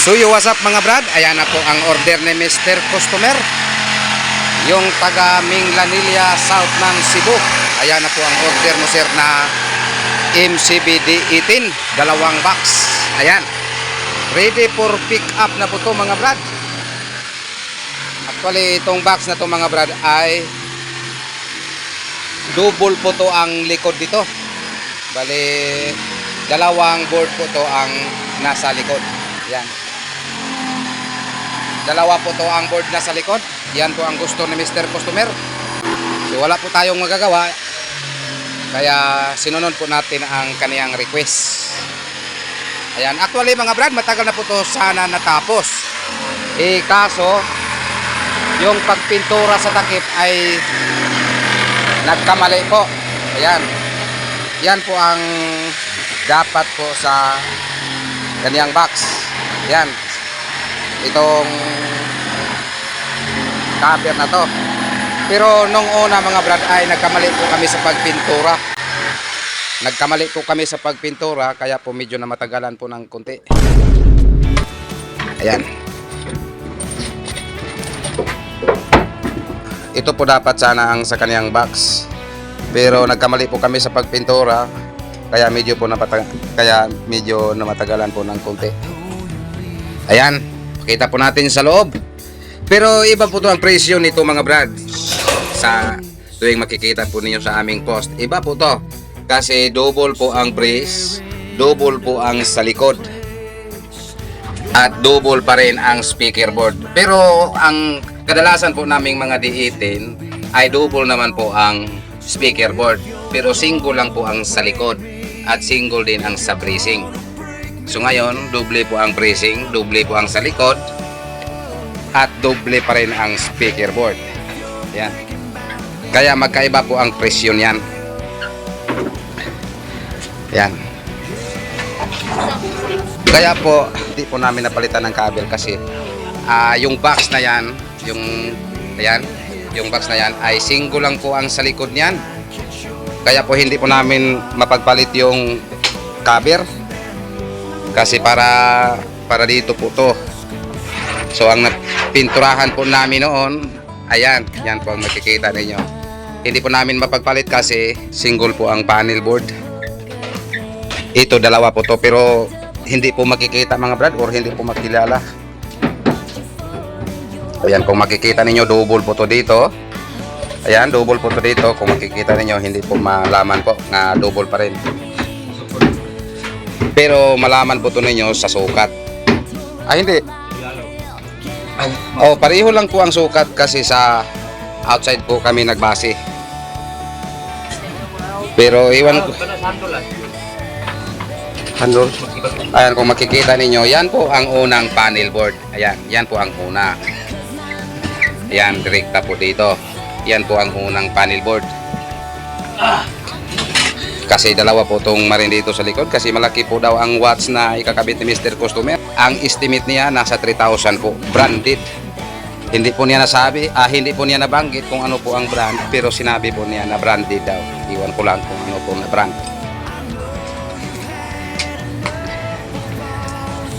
So yo, what's up mga brad? Ayan na po ang order ni Mr. Customer. Yung taga Minglanilla South ng Cebu. Ayan na po ang order mo sir na MCBD 18. Dalawang box. Ayan. Ready for pick up na po to mga brad. Actually, itong box na to mga brad ay double po to ang likod dito. Bali, dalawang board po to ang nasa likod. Yan. Dalawa po to ang board nasa likod. Yan po ang gusto ni Mr. Customer. So wala po tayong magagawa. Kaya sinunod po natin ang kaniyang request. Ayan, actually mga brad, matagal na po to sana natapos. Eh kaso, yung pagpintura sa takip ay nagkamali po. Ayan. Yan po ang dapat po sa kaniyang box. Yan. Itong cover na to. Pero nung una mga brad ay nagkamali po kami sa pagpintura. Nagkamali po kami sa pagpintura kaya po medyo na matagalan po ng konti. Ayan. Ito po dapat sana ang sa kaniyang box. Pero nagkamali po kami sa pagpintura kaya medyo po napata kaya medyo namatagalan po ng konti. Ayan, pakita po natin sa loob. Pero iba po to ang presyo nito mga brad. Sa tuwing makikita po ninyo sa aming post. Iba po to. Kasi double po ang brace, double po ang sa likod. At double pa rin ang speaker board. Pero ang kadalasan po naming mga D18 ay double naman po ang speaker board. Pero single lang po ang sa likod at single din ang sa bracing. So ngayon, doble po ang bracing, doble po ang sa likod, at doble pa rin ang speaker board. Yan. Kaya magkaiba po ang presyo niyan. Yan. Kaya po, hindi po namin napalitan ng kabel kasi ah, yung box na yan, yung ayan, yung box na yan ay single lang po ang sa likod niyan. Kaya po hindi po namin mapagpalit yung cover kasi para para dito po to. So ang napinturahan po namin noon ayan yan po ang makikita ninyo. Hindi po namin mapagpalit kasi single po ang panel board. Ito dalawa po to pero hindi po makikita mga brad or hindi po makilala. Ayan kung makikita ninyo double po to dito. Ayan double po to dito. Kung makikita ninyo hindi po malaman po na double pa rin pero malaman po to ninyo sa sukat. Ah, hindi. Oh, pareho lang po ang sukat kasi sa outside po kami nagbase. Pero iwan ko. Handle. Ayan, kung makikita ninyo, yan po ang unang panel board. Ayan, yan po ang una. Ayan, direkta po dito. Yan po ang unang panel board. Kasi dalawa po itong marin dito sa likod kasi malaki po daw ang watts na ikakabit ni Mr. Customer. Ang estimate niya nasa 3,000 po, branded. Hindi po niya nasabi, ah, hindi po niya nabanggit kung ano po ang brand, pero sinabi po niya na branded daw. Iwan ko lang kung ano po na brand.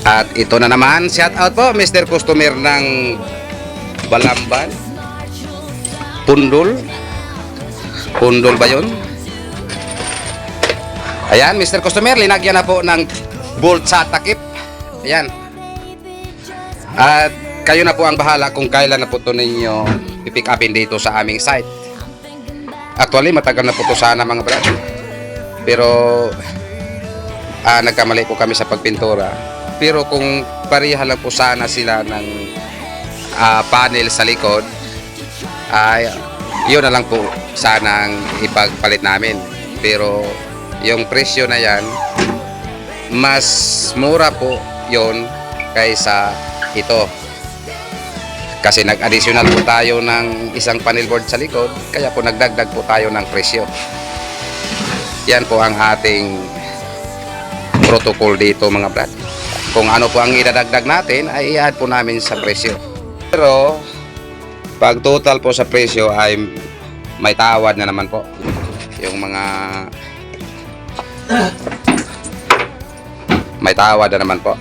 At ito na naman, shout out po Mr. Customer ng Balamban. Pundol. Pundol ba yun? Ayan, Mr. Customer, linagyan na po ng bolt sa takip. Ayan. At kayo na po ang bahala kung kailan na po ito ninyo pipick upin dito sa aming site. Actually, matagal na po ito sana mga brad. Pero ah, nagkamali po kami sa pagpintura. Pero kung pareha lang po sana sila ng ah, panel sa likod, ay yun na lang po sana ang ipagpalit namin. Pero yung presyo na yan, mas mura po yon kaysa ito. Kasi nag-additional po tayo ng isang panel board sa likod, kaya po nagdagdag po tayo ng presyo. Yan po ang ating protocol dito mga brad. Kung ano po ang idadagdag natin, ay i-add po namin sa presyo. Pero, pag total po sa presyo ay may tawad na naman po. Yung mga may tawad na naman po.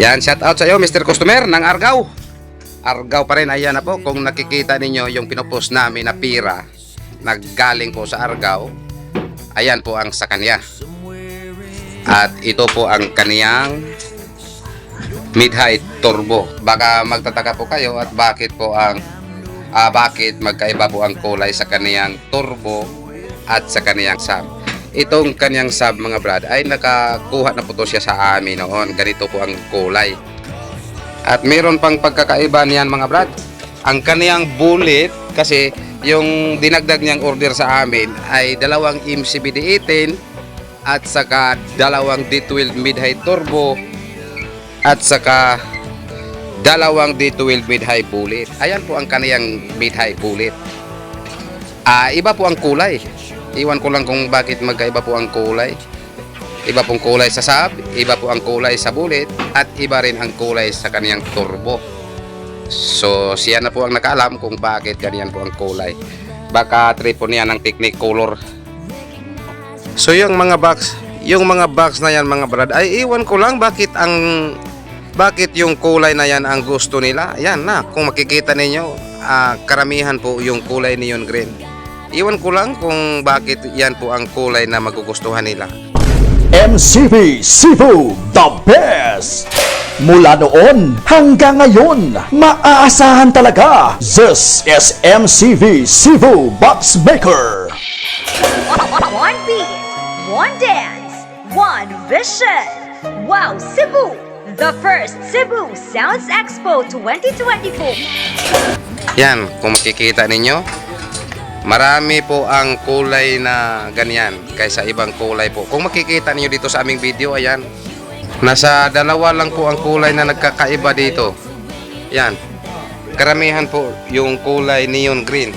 Yan, shout out sa iyo, Mr. Customer ng Argao. Argao pa rin, ayan na po. Kung nakikita ninyo yung pinopost namin na pira, naggaling po sa Argao, ayan po ang sa kanya. At ito po ang kaniyang mid-height turbo. Baka magtataka po kayo at bakit po ang ah, bakit magkaiba po ang kulay sa kaniyang turbo at sa kaniyang sub. Itong kaniyang sub mga brad ay nakakuha na po to siya sa amin noon. Ganito po ang kulay. At meron pang pagkakaiba niyan mga brad. Ang kaniyang bullet kasi yung dinagdag niyang order sa amin ay dalawang MCBD18 at saka dalawang D12 mid-high turbo at saka dalawang D12 mid-high bullet. Ayan po ang kaniyang mid-high bullet. Ah, iba po ang kulay. Iwan ko lang kung bakit magkaiba po ang kulay. Iba pong kulay sa sub, iba po ang kulay sa bullet, at iba rin ang kulay sa kaniyang turbo. So, siya na po ang nakaalam kung bakit ganyan po ang kulay. Baka trip niya ng technique color. So, yung mga box, yung mga box na yan mga brad, ay iwan ko lang bakit ang bakit yung kulay na yan ang gusto nila. Yan na, kung makikita ninyo, ah, karamihan po yung kulay neon green. Iwan ko lang kung bakit yan po ang kulay na magugustuhan nila. MCV Cebu, the best! Mula noon hanggang ngayon, maaasahan talaga. This is MCV Cebu Box Maker. One beat, one dance, one vision. Wow Cebu, the first Cebu Sounds Expo 2024. Yan, kung makikita ninyo, marami po ang kulay na ganyan kaysa ibang kulay po. Kung makikita ninyo dito sa aming video, ayan, nasa dalawa lang po ang kulay na nagkakaiba dito. Yan, karamihan po yung kulay neon green.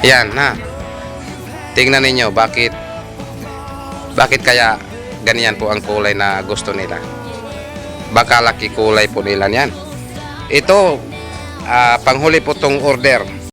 Yan, ha. Tingnan ninyo, bakit bakit kaya ganyan po ang kulay na gusto nila. Baka laki kulay po nila yan. Ito, ah, panghuli po tong order.